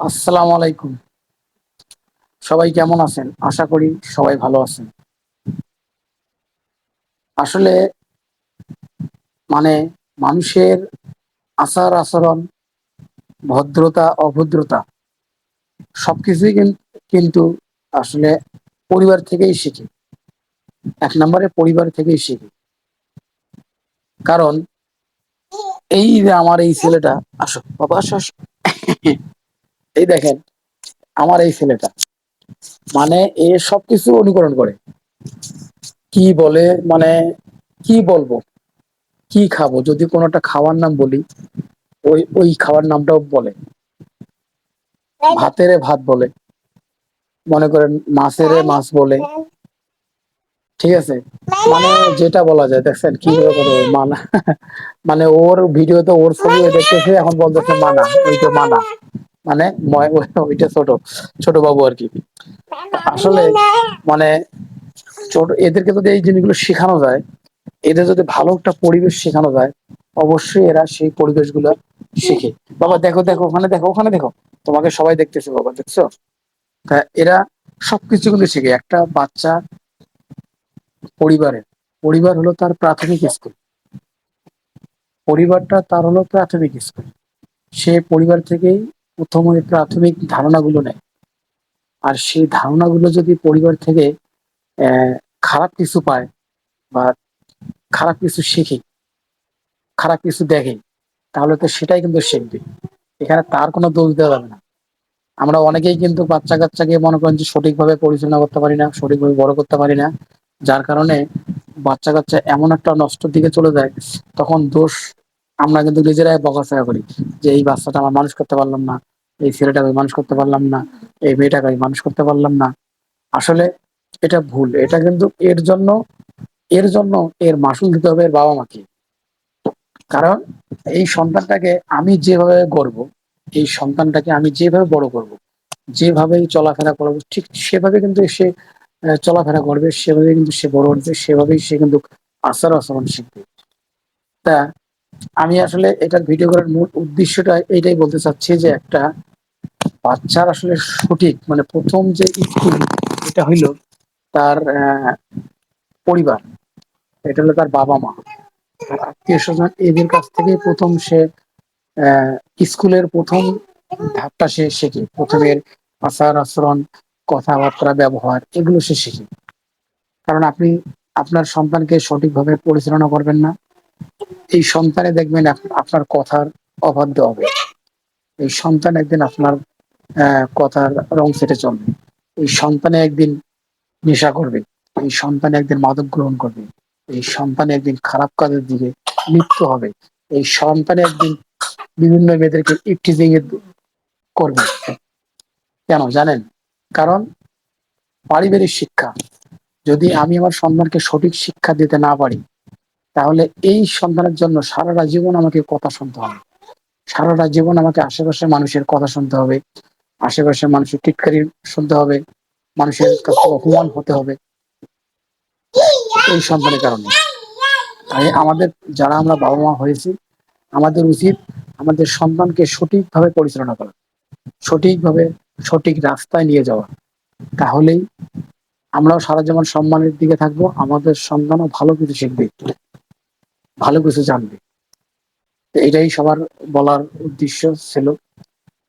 আসসালামু আলাইকুম। সবাই কেমন আছেন? আশা করি সবাই ভালো আছেন। আসলে মানে মানুষের আচার আচরণ, ভদ্রতা, অভদ্রতা সবকিছুই কিন- কিন্তু আসলে পরিবার থেকেই শিখে। এক নম্বরে পরিবার থেকেই শিখি। কারণ এই যে আমার এই ছেলেটা, আসো, বাবা। এই দেখেন, আমার এই ছেলেটা মানে এ সবকিছু অনুকরণ করে। কি বলে মানে কি বলব? কি খাব? যদি কোনো একটা খাওয়ার নাম বলি, ওই ওই খাওয়ার নামটাও বলে। ভাতেরে ভাত বলে। মনে করেন মাছেরে মাছ বলে। ঠিক আছে? মানে যেটা বলা যায়, দেখছেন কি মানা। মানে ওর ভিডিওতে ওর ছবি দেখতেছে, এখন বলতেছে মানা ওইটা মানা। মানে ওইটা ছোট ছোট বাবু আর কি আসলে মানে ছোট, এদেরকে যদি এই জিনিসগুলো শেখানো যায়, এদের যদি ভালো একটা পরিবেশ শেখানো যায়, অবশ্যই এরা সেই পরিবেশগুলো শিখে। বাবা, দেখো দেখো, ওখানে দেখো ওখানে দেখো। তোমাকে সবাই দেখতেছে, বাবা, দেখছ? তা এরা সবকিছু কিন্তু শিখে। একটা বাচ্চা পরিবারের। পরিবার হলো তার প্রাথমিক স্কুল। পরিবারটা তার হলো প্রাথমিক স্কুল। সে পরিবার থেকেই প্রথম প্রাথমিক ধারণাগুলো নেয়। আর সেই ধারণাগুলো যদি পরিবার থেকে খারাপ কিছু পায় বা খারাপ কিছু শিখে, খারাপ কিছু দেখে, তাহলে তো সেটাই কিন্তু শিখবে। এখানে তার কোনো দোষ দেওয়া যাবে না। আমরা অনেকেই কিন্তু বাচ্চা কাচ্চাকে মনে করেন যে সঠিকভাবে পরিচালনা করতে পারি না, সঠিকভাবে বড় করতে পারি না। যার কারণে বাচ্চা কাচ্চা এমন একটা নষ্ট দিকে চলে যায়, তখন দোষ আমরা কিন্তু নিজেরাই বকাছায়া করি যে এই বাচ্চাটা আমরা মানুষ করতে পারলাম না। এই ছেলেটাকে মানুষ করতে পারলাম না, এই মেয়েটাকে আমি মানুষ করতে পারলাম না। আসলে এটা ভুল। এটা কিন্তু এর জন্য এর জন্য এর মাসুল দিতে হবে এর বাবা মাকে কারণ এই সন্তানটাকে আমি যেভাবে গড়ব, এই সন্তানটাকে আমি যেভাবে বড় করব যেভাবে চলাফেরা করব, ঠিক সেভাবে কিন্তু সে চলাফেরা করবে, সেভাবে কিন্তু সে বড় হচ্ছে, সেভাবেই সে কিন্তু আচার আচরণ শিখবে। তা আমি আসলে এটার ভিডিও করার মূল উদ্দেশ্যটা এটাই বলতে চাচ্ছি যে একটা বাচ্চার আসলে সঠিক মানে প্রথম যে স্কুল এটা হইল তার পরিবার। এটা হলো তার বাবা মা। আত্মীয় স্বজন এদের কাছ থেকে প্রথম সে স্কুলের প্রথম ধাপটা সে শেখে। প্রথমের আচার আচরণ, কথাবার্তা, ব্যবহার, এগুলো সে শেখে। কারণ আপনি, আপনার সন্তানকে সঠিকভাবে পরিচালনা করবেন না। এই সন্তানে দেখবেন আপনার কথার অবাধ্য হবে। এই সন্তান একদিন আপনার কথার রং সেটে চলবে। এই সন্তানে একদিন নেশা করবে, এই সন্তানে একদিন মাদক গ্রহণ করবে, এই সন্তানে একদিন খারাপ কাজের দিকে লিপ্ত হবে, এই সন্তানে একদিন বিভিন্ন মেয়েদেরকে ইফটিজিং করবে। কেন জানেন? কারণ পারিবারিক শিক্ষা। যদি আমি আমার সন্তানকে সঠিক শিক্ষা দিতে না পারি, তাহলে এই সন্তানের জন্য সারাটা জীবন আমাকে কথা শুনতে হবে। সারাটা জীবন আমাকে আশেপাশের মানুষের কথা শুনতে হবে। আশেপাশের মানুষের টিটকারি শুনতে হবে, মানুষের কাছ অপমান হতে হবে। এই সন্তানের কারণে। তাই আমাদের, যারা আমরা বাবা মা হয়েছি, আমাদের উচিত আমাদের সন্তানকে সঠিকভাবে পরিচালনা করা, সঠিকভাবে সঠিক রাস্তায় নিয়ে যাওয়া। তাহলেই আমরাও সারা জীবন সম্মানের দিকে থাকব, আমাদের সন্তানও ভালো কিছু শিখবে, ভালো কিছু জানবে। এটাই সবার বলার উদ্দেশ্য ছিল।